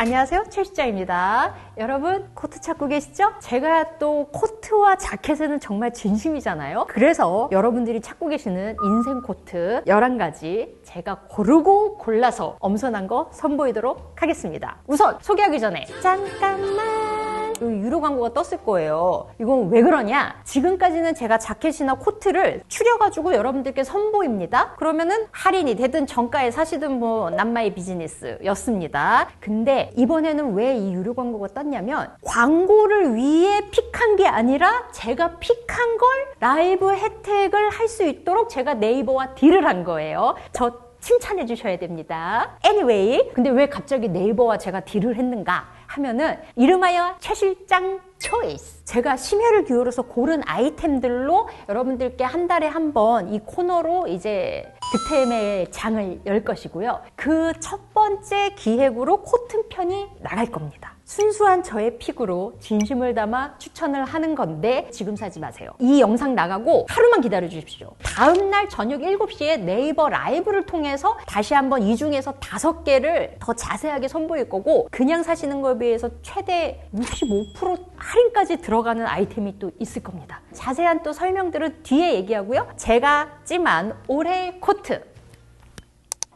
안녕하세요. 최 실장입니다. 여러분, 코트 찾고 계시죠? 제가 또 코트와 자켓에는 정말 진심이잖아요. 그래서 여러분들이 찾고 계시는 인생 코트 11가지 제가 고르고 골라서 엄선한 거 선보이도록 하겠습니다. 우선 소개하기 전에 잠깐만 유료 광고가 떴을 거예요. 이건 왜 그러냐? 지금까지는 제가 자켓이나 코트를 추려가지고 여러분들께 선보입니다. 그러면은 할인이 되든 정가에 사시든 뭐 남마의 비즈니스였습니다. 근데 이번에는 왜 이 유료 광고가 떴냐면 광고를 위해 픽한 게 아니라 제가 픽한 걸 라이브 혜택을 할 수 있도록 제가 네이버와 딜을 한 거예요. 저 칭찬해 주셔야 됩니다. Anyway, 근데 왜 갑자기 네이버와 제가 딜을 했는가 하면은 이름하여 최 실장 초이스. 제가 심혈을 기울여서 고른 아이템들로 여러분들께 한 달에 한 번 이 코너로 이제 득템의 장을 열 것이고요. 그 첫 번째 기획으로 코튼 편이 나갈 겁니다. 순수한 저의 픽으로 진심을 담아 추천을 하는 건데 지금 사지 마세요. 이 영상 나가고 하루만 기다려 주십시오. 다음 날 저녁 7시에 네이버 라이브를 통해서 다시 한번 이 중에서 다섯 개를 더 자세하게 선보일 거고 그냥 사시는 거에 비해서 최대 65% 할인까지 들어가는 아이템이 또 있을 겁니다. 자세한 또 설명들은 뒤에 얘기하고요. 제가 찜한 올해 코트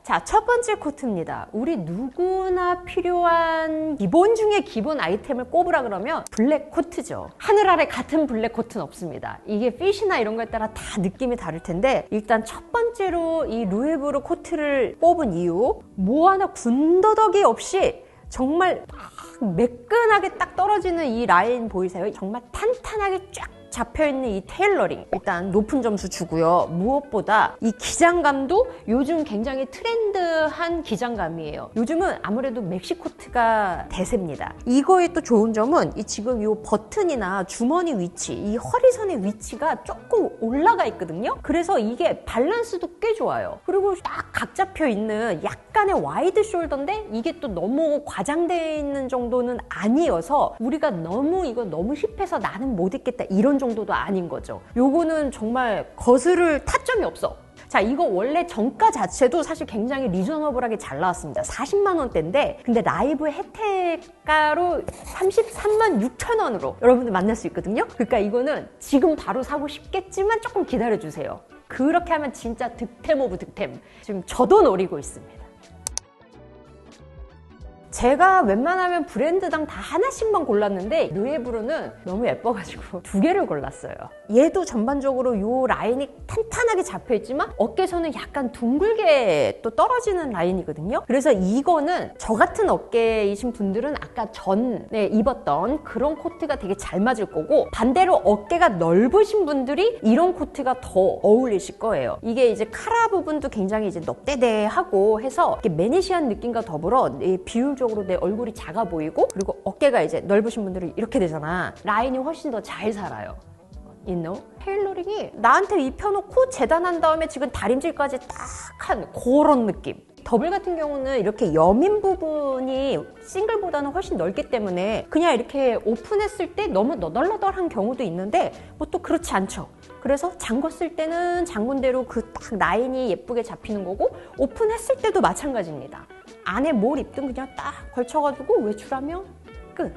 자, 첫 번째 코트입니다. 우리 누구나 필요한 기본 중에 기본 아이템을 꼽으라 그러면 블랙 코트죠. 하늘 아래 같은 블랙 코트는 없습니다. 이게 핏이나 이런 거에 따라 다 느낌이 다를 텐데 일단 첫 번째로 이 루에브르 코트를 꼽은 이유 뭐 하나 군더더기 없이 정말 매끈하게 딱 떨어지는 이 라인 보이세요? 정말 탄탄하게 쫙 잡혀있는 이 테일러링 일단 높은 점수 주고요. 무엇보다 이 기장감도 요즘 굉장히 트렌드한 기장감이에요. 요즘은 아무래도 멕시코트가 대세입니다. 이거의 또 좋은 점은 이 지금 이 버튼이나 주머니 위치, 이 허리선의 위치가 조금 올라가 있거든요. 그래서 이게 밸런스도 꽤 좋아요. 그리고 딱 각 잡혀 있는 약간의 와이드 숄더인데 이게 또 너무 과장되어 있는 정도는 아니어서 우리가 너무 이거 너무 힙해서 나는 못 입겠다 이런 정도도 아닌 거죠. 요거는 정말 거스를 타점이 없어. 자, 이거 원래 정가 자체도 사실 굉장히 리저너블하게 잘 나왔습니다. 40만 원대인데, 근데 라이브 혜택가로 33만 6천 원으로 여러분들 만날 수 있거든요. 그러니까 이거는 지금 바로 사고 싶겠지만 조금 기다려주세요. 그렇게 하면 진짜 득템 오브 득템. 지금 저도 노리고 있습니다. 제가 웬만하면 브랜드당 다 하나씩만 골랐는데 르에브르는 너무 예뻐가지고 두 개를 골랐어요. 얘도 전반적으로 이 라인이 탄탄하게 잡혀있지만 어깨선은 약간 둥글게 또 떨어지는 라인이거든요. 그래서 이거는 저 같은 어깨이신 분들은 아까 전에 입었던 그런 코트가 되게 잘 맞을 거고 반대로 어깨가 넓으신 분들이 이런 코트가 더 어울리실 거예요. 이게 이제 카라 부분도 굉장히 이제 넙대대하고 해서 매니시한 느낌과 더불어 비율 전체적으로 내 얼굴이 작아 보이고 그리고 어깨가 이제 넓으신 분들은 이렇게 되잖아. 라인이 훨씬 더 잘 살아요. you know? 테일러링이 나한테 입혀놓고 재단한 다음에 지금 다림질까지 딱 한 그런 느낌. 더블 같은 경우는 이렇게 여민 부분이 싱글보다는 훨씬 넓기 때문에 그냥 이렇게 오픈했을 때 너무 너덜너덜한 경우도 있는데 뭐 또 그렇지 않죠. 그래서 잠궜을 때는 잠군대로 그 딱 라인이 예쁘게 잡히는 거고 오픈했을 때도 마찬가지입니다. 안에 뭘 입든 그냥 딱 걸쳐가지고 외출하면 끝.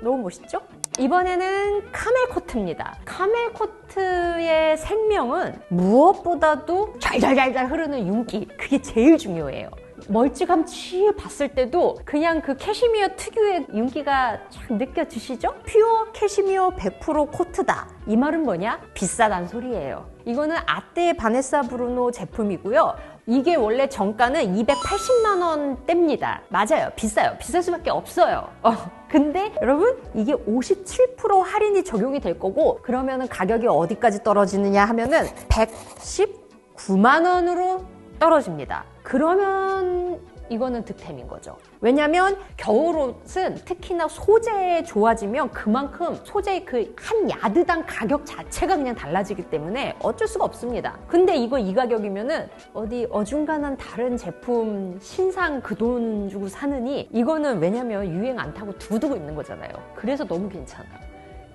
너무 멋있죠? 이번에는 카멜 코트입니다. 카멜 코트의 생명은 무엇보다도 잘잘잘잘 흐르는 윤기. 그게 제일 중요해요. 멀찌감치 봤을 때도 그냥 그 캐시미어 특유의 윤기가 쫙 느껴지시죠? 퓨어 캐시미어 100% 코트다. 이 말은 뭐냐? 비싸단 소리예요. 이거는 아떼 바네사 브루노 제품이고요. 이게 원래 정가는 280만 원대입니다. 맞아요. 비싸요. 비쌀 수밖에 없어요. 어. 근데 여러분 이게 57% 할인이 적용이 될 거고 그러면은 가격이 어디까지 떨어지느냐 하면은 119만 원으로 떨어집니다. 그러면 이거는 득템인 거죠. 왜냐면 겨울옷은 특히나 소재 좋아지면 그만큼 소재의 그 한 야드당 가격 자체가 그냥 달라지기 때문에 어쩔 수가 없습니다. 근데 이거 이 가격이면은 어디 어중간한 다른 제품 신상 그 돈 주고 사느니 이거는 왜냐면 유행 안 타고 두두고 있는 거잖아요. 그래서 너무 괜찮아.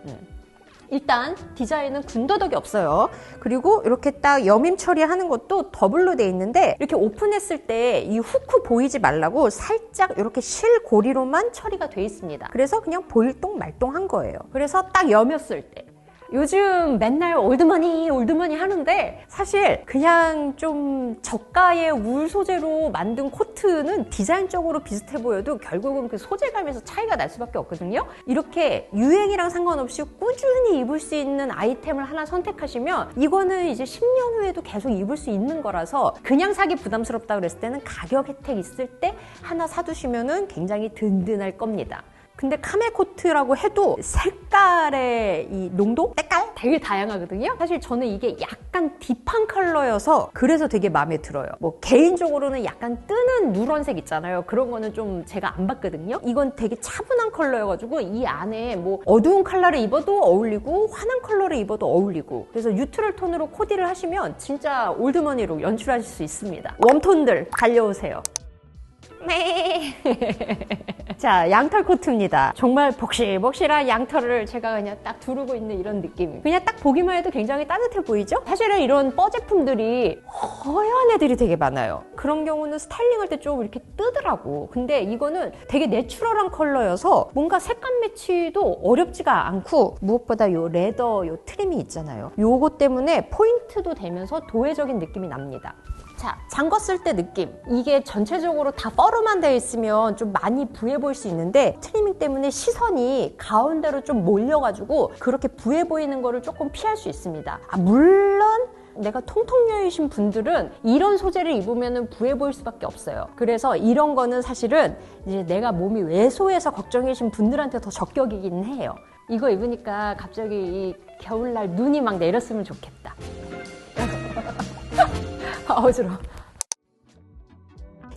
음. 일단 디자인은 군더더기 없어요. 그리고 이렇게 딱 여밈 처리하는 것도 더블로 돼 있는데 이렇게 오픈했을 때 이 후크 보이지 말라고 살짝 이렇게 실고리로만 처리가 돼 있습니다. 그래서 그냥 보일동 말동한 거예요. 그래서 딱 여몄을 때 요즘 맨날 올드머니 올드머니 하는데 사실 그냥 좀 저가의 울 소재로 만든 코트는 디자인적으로 비슷해 보여도 결국은 그 소재감에서 차이가 날 수밖에 없거든요. 이렇게 유행이랑 상관없이 꾸준히 입을 수 있는 아이템을 하나 선택하시면 이거는 이제 10년 후에도 계속 입을 수 있는 거라서 그냥 사기 부담스럽다 그랬을 때는 가격 혜택 있을 때 하나 사두시면은 굉장히 든든할 겁니다. 근데 카멜 코트라고 해도 색깔의 이 농도? 색깔? 되게 다양하거든요. 사실 저는 이게 약간 딥한 컬러여서 그래서 되게 마음에 들어요. 뭐 개인적으로는 약간 뜨는 누런색 있잖아요. 그런 거는 좀 제가 안 봤거든요. 이건 되게 차분한 컬러여가지고 이 안에 뭐 어두운 컬러를 입어도 어울리고 환한 컬러를 입어도 어울리고 그래서 뉴트럴 톤으로 코디를 하시면 진짜 올드머니로 연출하실 수 있습니다. 웜톤들 달려오세요. 네. 자, 양털 코트입니다. 정말 복실복실한 양털을 제가 그냥 딱 두르고 있는 이런 느낌. 그냥 딱 보기만 해도 굉장히 따뜻해 보이죠? 사실은 이런 뻐 제품들이 허연 애들이 되게 많아요. 그런 경우는 스타일링할 때 좀 이렇게 뜨더라고. 근데 이거는 되게 내추럴한 컬러여서 뭔가 색감 매치도 어렵지가 않고 무엇보다 요 레더 요 트림이 있잖아요. 요거 때문에 포인트도 되면서 도회적인 느낌이 납니다. 자, 잠궜을 때 느낌. 이게 전체적으로 다 뻐름만 되어 있으면 좀 많이 부해 보일 수 있는데 트리밍 때문에 시선이 가운데로 좀 몰려가지고 그렇게 부해 보이는 거를 조금 피할 수 있습니다. 아, 물론 내가 통통녀이신 분들은 이런 소재를 입으면 부해 보일 수밖에 없어요. 그래서 이런 거는 사실은 이제 내가 몸이 왜소해서 걱정이신 분들한테 더 적격이긴 해요. 이거 입으니까 갑자기 이 겨울날 눈이 막 내렸으면 좋겠다. 아, 어지러워.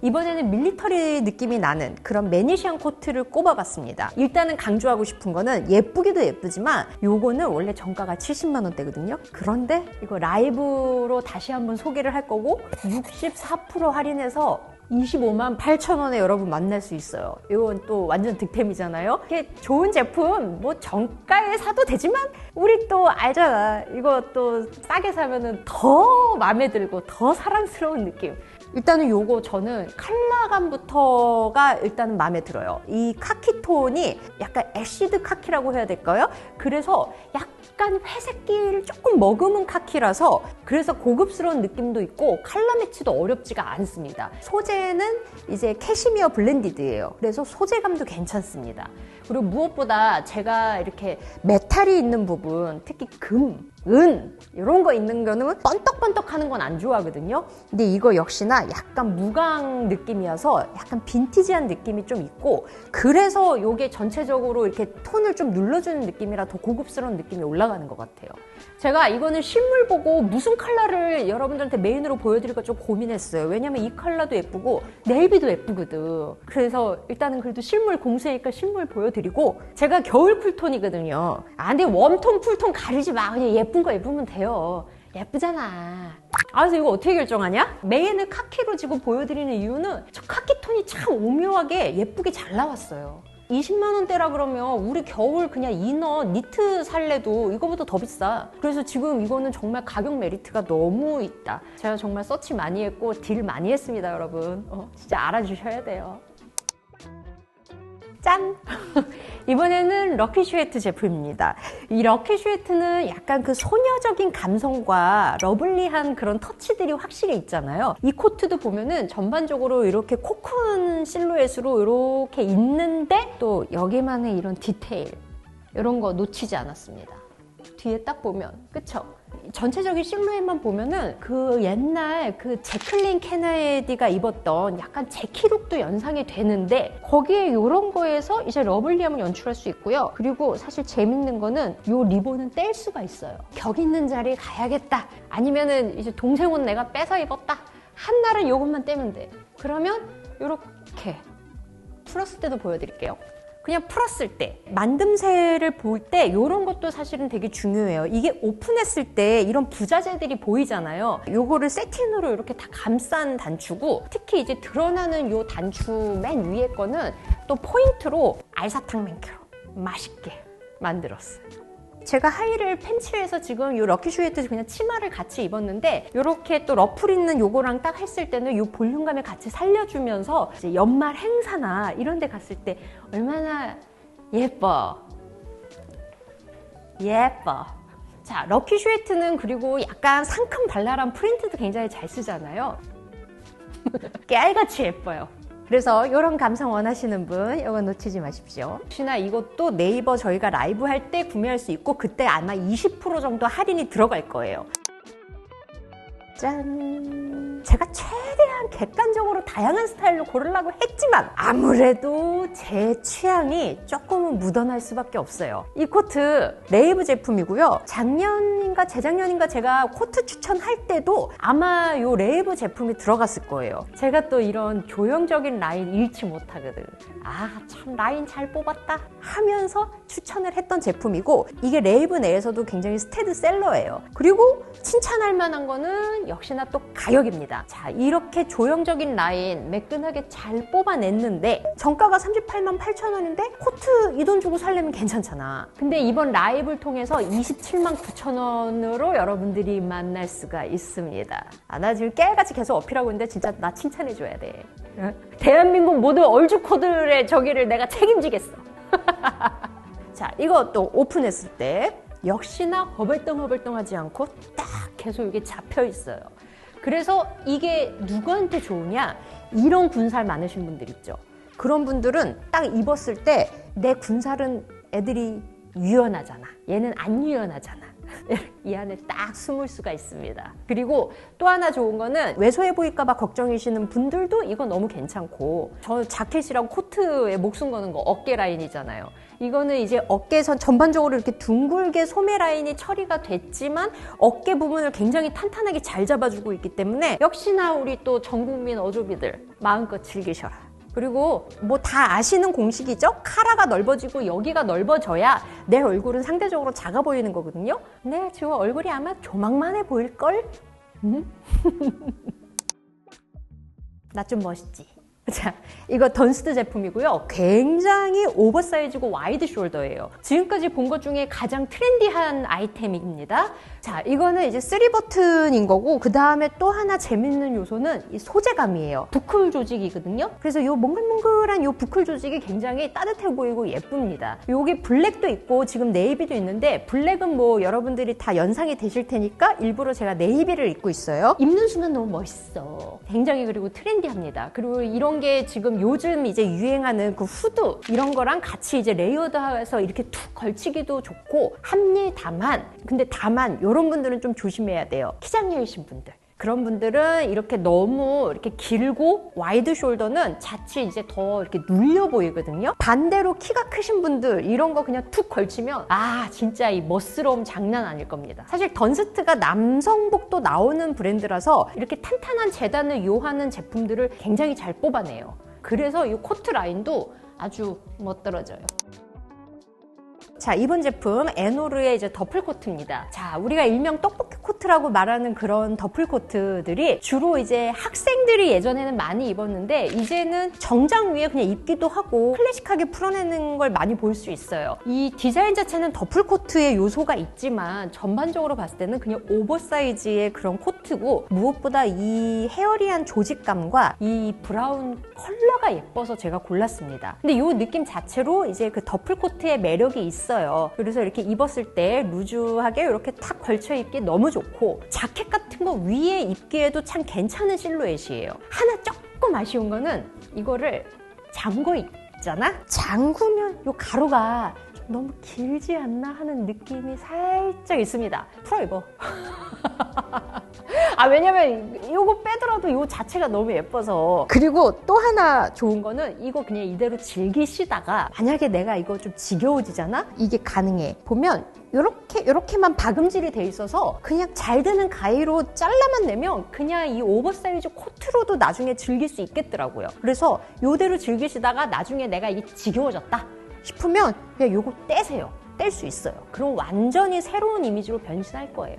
이번에는 밀리터리 느낌이 나는 그런 매니시안 코트를 꼽아봤습니다. 일단은 강조하고 싶은 거는 예쁘기도 예쁘지만 요거는 원래 정가가 70만 원대거든요. 그런데 이거 라이브로 다시 한번 소개를 할 거고 64% 할인해서 25만 8천 원에 여러분 만날 수 있어요. 이건 또 완전 득템이잖아요. 이게 좋은 제품 뭐 정가에 사도 되지만 우리 또 알잖아. 이거 또 싸게 사면은 더 마음에 들고 더 사랑스러운 느낌. 일단은 요거 저는 컬러감부터가 일단은 마음에 들어요. 이 카키 톤이 약간 애시드 카키라고 해야 될까요? 그래서 약간 회색기를 조금 머금은 카키라서 그래서 고급스러운 느낌도 있고 컬러 매치도 어렵지가 않습니다. 소재는 이제 캐시미어 블렌디드예요. 그래서 소재감도 괜찮습니다. 그리고 무엇보다 제가 이렇게 메탈이 있는 부분, 특히 금, 은 이런 거 있는 거는 번떡번떡 하는 건 안 좋아하거든요. 근데 이거 역시나 약간 무광 느낌이어서 약간 빈티지한 느낌이 좀 있고 그래서 이게 전체적으로 이렇게 톤을 좀 눌러주는 느낌이라 더 고급스러운 느낌이 올라가는 것 같아요. 제가 이거는 실물 보고 무슨 컬러를 여러분들한테 메인으로 보여드릴까 좀 고민했어요. 왜냐면 이 컬러도 예쁘고 네이비도 예쁘거든. 그래서 일단은 그래도 실물 공세니까 실물 보여드리고 제가 겨울 쿨톤이거든요. 아 근데 웜톤 쿨톤 가리지 마. 그냥 예쁜 거 입으면 돼요. 예쁘잖아. 아, 그래서 이거 어떻게 결정하냐? 메인을 카키로 지금 보여드리는 이유는 저 카키 톤이 참 오묘하게 예쁘게 잘 나왔어요. 20만 원대라 그러면 우리 겨울 그냥 이너 니트 살래도 이거보다 더 비싸. 그래서 지금 이거는 정말 가격 메리트가 너무 있다. 제가 정말 서치 많이 했고 딜 많이 했습니다, 여러분. 어, 진짜 알아주셔야 돼요. 짠! 이번에는 럭키 슈에트 제품입니다. 이 럭키 슈에트는 약간 그 소녀적인 감성과 러블리한 그런 터치들이 확실히 있잖아요. 이 코트도 보면은 전반적으로 이렇게 코쿤 실루엣으로 이렇게 있는데 또 여기만의 이런 디테일 이런 거 놓치지 않았습니다. 뒤에 딱 보면 그쵸? 전체적인 실루엣만 보면은 그 옛날 그 제클린 케네디가 입었던 약간 제키룩도 연상이 되는데 거기에 이런 거에서 이제 러블리함을 연출할 수 있고요. 그리고 사실 재밌는 거는 이 리본은 뗄 수가 있어요. 격 있는 자리에 가야겠다. 아니면은 이제 동생 옷 내가 뺏어 입었다. 한 날은 이것만 떼면 돼. 그러면 이렇게 풀었을 때도 보여드릴게요. 그냥 풀었을 때 만듦새를 볼 때 이런 것도 사실은 되게 중요해요. 이게 오픈했을 때 이런 부자재들이 보이잖아요. 요거를 세틴으로 이렇게 다 감싼 단추고 특히 이제 드러나는 요 단추 맨 위에 거는 또 포인트로 알사탕 맨큐로 맛있게 만들었어요. 제가 하의를 팬츠에서 지금 이 럭키 슈에트 그냥 치마를 같이 입었는데 이렇게 또 러플 있는 요거랑 딱 했을 때는 이 볼륨감을 같이 살려주면서 이제 연말 행사나 이런 데 갔을 때 얼마나 예뻐. 예뻐. 자, 럭키 슈에트는 그리고 약간 상큼 발랄한 프린트도 굉장히 잘 쓰잖아요. 깨알같이 예뻐요. 그래서 이런 감성 원하시는 분 이거 놓치지 마십시오. 혹시나 이것도 네이버 저희가 라이브 할 때 구매할 수 있고 그때 아마 20% 정도 할인이 들어갈 거예요. 짠! 제가 최대한 객관적으로 다양한 스타일로 고르려고 했지만 아무래도 제 취향이 조금은 묻어날 수밖에 없어요. 이 코트 레이브 제품이고요. 작년인가 재작년인가 제가 코트 추천할 때도 아마 요 레이브 제품이 들어갔을 거예요. 제가 또 이런 조형적인 라인 잃지 못하거든. 아, 참 라인 잘 뽑았다 하면서 추천을 했던 제품이고 이게 레이브 내에서도 굉장히 스테드셀러예요. 그리고 칭찬할 만한 거는 역시나 또 가격입니다. 자, 이렇게 조형적인 라인 매끈하게 잘 뽑아냈는데 정가가 38만 8천 원인데 코트 이 돈 주고 살려면 괜찮잖아. 근데 이번 라이브를 통해서 27만 9천 원으로 여러분들이 만날 수가 있습니다. 아, 나 지금 깨알같이 계속 어필하고 있는데 진짜 나 칭찬해줘야 돼. 대한민국 모든 얼죽코들의 저기를 내가 책임지겠어. 자, 이거 또 오픈했을 때 역시나 허벌덩허벌덩하지 않고 딱 계속 이게 잡혀 있어요. 그래서 이게 누구한테 좋으냐? 이런 군살 많으신 분들 있죠. 그런 분들은 딱 입었을 때 내 군살은 애들이 유연하잖아. 얘는 안 유연하잖아. 이 안에 딱 숨을 수가 있습니다. 그리고 또 하나 좋은 거는 왜소해 보일까봐 걱정이시는 분들도 이거 너무 괜찮고 저 자켓이랑 코트에 목숨 거는 거 어깨 라인이잖아요. 이거는 이제 어깨선 전반적으로 이렇게 둥글게 소매 라인이 처리가 됐지만 어깨 부분을 굉장히 탄탄하게 잘 잡아주고 있기 때문에 역시나 우리 또 전국민 어조비들 마음껏 즐기셔라. 그리고 뭐 다 아시는 공식이죠? 카라가 넓어지고 여기가 넓어져야 내 얼굴은 상대적으로 작아 보이는 거거든요. 네, 지금 얼굴이 아마 조망만해 보일걸? 음? 나 좀 멋있지? 자, 이거 던스트 제품이고요. 굉장히 오버사이즈고 와이드 숄더예요. 지금까지 본 것 중에 가장 트렌디한 아이템입니다. 자, 이거는 이제 3버튼인 거고 그 다음에 또 하나 재밌는 요소는 이 소재감이에요. 부클 조직이거든요. 그래서 이 몽글몽글한 이 부클 조직이 굉장히 따뜻해 보이고 예쁩니다. 요게 블랙도 있고 지금 네이비도 있는데 블랙은 뭐 여러분들이 다 연상이 되실 테니까 일부러 제가 네이비를 입고 있어요. 입는 순간 너무 멋있어. 굉장히 그리고 트렌디합니다. 그리고 이런 게 지금 요즘 이제 유행하는 그 후드 이런 거랑 같이 이제 레이어드해서 이렇게 툭 걸치기도 좋고 합리 다만 근데 다만 이런 분들은 좀 조심해야 돼요. 키장녀이신 분들. 그런 분들은 이렇게 너무 이렇게 길고 와이드 숄더는 자칫 이제 더 이렇게 눌려 보이거든요. 반대로 키가 크신 분들 이런 거 그냥 툭 걸치면 아 진짜 이 멋스러움 장난 아닐 겁니다. 사실 던스트가 남성복도 나오는 브랜드라서 이렇게 탄탄한 재단을 요하는 제품들을 굉장히 잘 뽑아내요. 그래서 이 코트 라인도 아주 멋들어져요. 자, 이번 제품 에노르의 이제 더플 코트입니다. 자, 우리가 일명 떡볶이 코트라고 말하는 그런 더플 코트들이 주로 이제 학생들이 예전에는 많이 입었는데 이제는 정장 위에 그냥 입기도 하고 클래식하게 풀어내는 걸 많이 볼 수 있어요. 이 디자인 자체는 더플 코트의 요소가 있지만 전반적으로 봤을 때는 그냥 오버사이즈의 그런 코트고 무엇보다 이 헤어리한 조직감과 이 브라운 컬러가 예뻐서 제가 골랐습니다. 근데 이 느낌 자체로 이제 그 더플 코트의 매력이 있어 있어요. 그래서 이렇게 입었을 때 루즈하게 이렇게 탁 걸쳐 입기 너무 좋고 자켓 같은 거 위에 입기에도 참 괜찮은 실루엣이에요. 하나 조금 아쉬운 거는 이거를 잠궈 입잖아? 잠그면 이 가루가 너무 길지 않나 하는 느낌이 살짝 있습니다. 풀어 입어. 아 왜냐면 이거 빼더라도 이 자체가 너무 예뻐서. 그리고 또 하나 좋은 거는 이거 그냥 이대로 즐기시다가 만약에 내가 이거 좀 지겨워지잖아? 이게 가능해. 보면 이렇게 이렇게만 박음질이 돼 있어서 그냥 잘 되는 가위로 잘라만 내면 그냥 이 오버사이즈 코트로도 나중에 즐길 수 있겠더라고요. 그래서 이대로 즐기시다가 나중에 내가 이게 지겨워졌다 싶으면 그냥 요거 떼세요. 뗄 수 있어요. 그럼 완전히 새로운 이미지로 변신할 거예요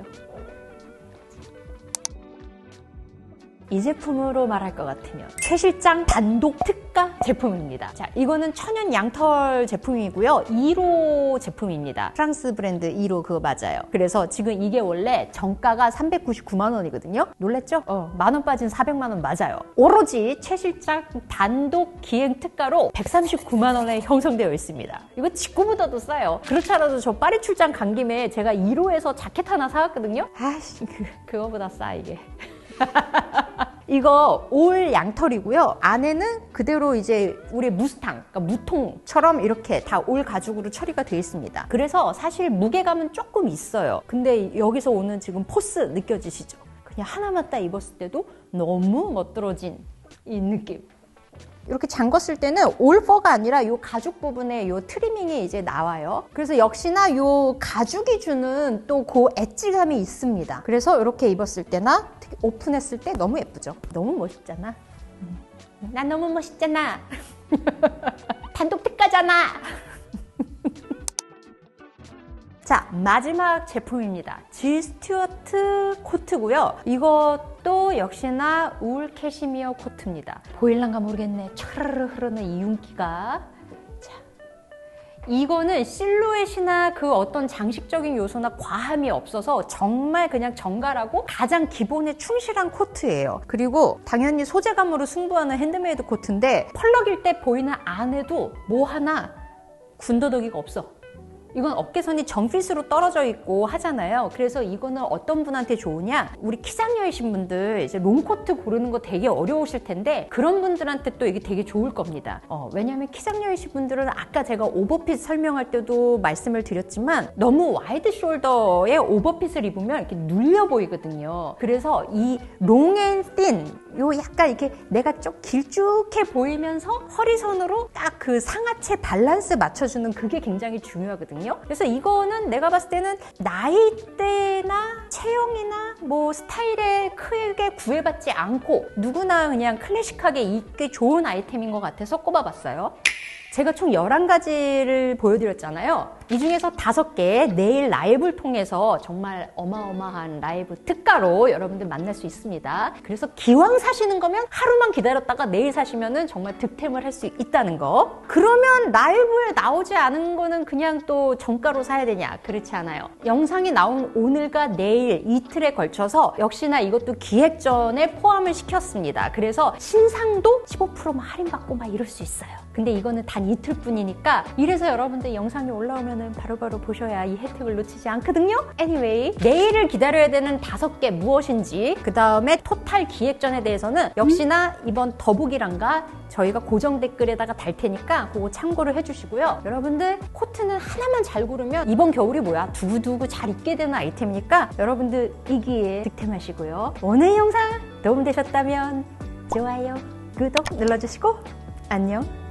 이 제품으로 말할 것 같으면 최 실장 단독 특가 제품입니다. 자, 이거는 천연 양털 제품이고요. 2로 제품입니다. 프랑스 브랜드 2로 그거 맞아요. 그래서 지금 이게 원래 정가가 399만 원이거든요. 놀랬죠? 어, 만원 빠진 400만 원 맞아요. 오로지 최 실장 단독 기행 특가로 139만 원에 형성되어 있습니다. 이거 직구보다도 싸요. 그렇지 않아도 저 파리 출장 간 김에 제가 2로에서 자켓 하나 사왔거든요. 아씨, 그, 그거보다 싸 이게. 이거 올 양털이고요. 안에는 그대로 이제 우리 무스탕, 그러니까 무통처럼 이렇게 다 올 가죽으로 처리가 되어 있습니다. 그래서 사실 무게감은 조금 있어요. 근데 여기서 오는 지금 포스 느껴지시죠? 그냥 하나만 딱 입었을 때도 너무 멋들어진 이 느낌. 이렇게 잠궜을 때는 올퍼가 아니라 이 가죽 부분에 이 트리밍이 이제 나와요. 그래서 역시나 이 가죽이 주는 또 그 엣지감이 있습니다. 그래서 이렇게 입었을 때나 특히 오픈했을 때 너무 예쁘죠. 너무 멋있잖아. 음. 난 너무 멋있잖아. 단독 특가잖아. 자, 마지막 제품입니다. G 스튜어트 코트고요. 이것도 역시나 울 캐시미어 코트입니다. 보일란가 모르겠네. 촤르르 흐르는 이 윤기가. 자, 이거는 실루엣이나 그 어떤 장식적인 요소나 과함이 없어서 정말 그냥 정갈하고 가장 기본에 충실한 코트예요. 그리고 당연히 소재감으로 승부하는 핸드메이드 코트인데 펄럭일 때 보이는 안에도 뭐 하나 군더더기가 없어. 이건 어깨선이 정핏으로 떨어져 있고 하잖아요. 그래서 이거는 어떤 분한테 좋으냐? 우리 키장녀이신 분들 이제 롱코트 고르는 거 되게 어려우실 텐데 그런 분들한테 또 이게 되게 좋을 겁니다. 어, 왜냐하면 키장녀이신 분들은 아까 제가 오버핏 설명할 때도 말씀을 드렸지만 너무 와이드 숄더에 오버핏을 입으면 이렇게 눌려 보이거든요. 그래서 이 롱앤틴 요 약간 이렇게 내가 좀 길쭉해 보이면서 허리선으로 딱 그 상하체 밸런스 맞춰주는 그게 굉장히 중요하거든요. 그래서 이거는 내가 봤을 때는 나이대나 체형이나 뭐 스타일에 크게 구애받지 않고 누구나 그냥 클래식하게 입기 좋은 아이템인 것 같아서 꼽아봤어요. 제가 총 11가지를 보여드렸잖아요. 이 중에서 5개 내일 라이브를 통해서 정말 어마어마한 라이브 특가로 여러분들 만날 수 있습니다. 그래서 기왕 사시는 거면 하루만 기다렸다가 내일 사시면 정말 득템을 할 수 있다는 거. 그러면 라이브에 나오지 않은 거는 그냥 또 정가로 사야 되냐? 그렇지 않아요. 영상이 나온 오늘과 내일 이틀에 걸쳐서 역시나 이것도 기획 전에 포함을 시켰습니다. 그래서 신상도 15%만 할인 받고 막 이럴 수 있어요. 근데 이거는 단 이틀 뿐이니까 이래서 여러분들 영상이 올라오면은 바로바로 보셔야 이 혜택을 놓치지 않거든요. Anyway, 내일을 기다려야 되는 다섯 개 무엇인지 그 다음에 토탈 기획전에 대해서는 역시나 이번 더보기란가 저희가 고정 댓글에다가 달 테니까 그거 참고를 해주시고요. 여러분들 코트는 하나만 잘 고르면 이번 겨울이 뭐야 두고두고 잘 입게 되는 아이템이니까 여러분들 이 기회에 득템하시고요. 오늘 영상 도움되셨다면 좋아요, 구독 눌러주시고 안녕.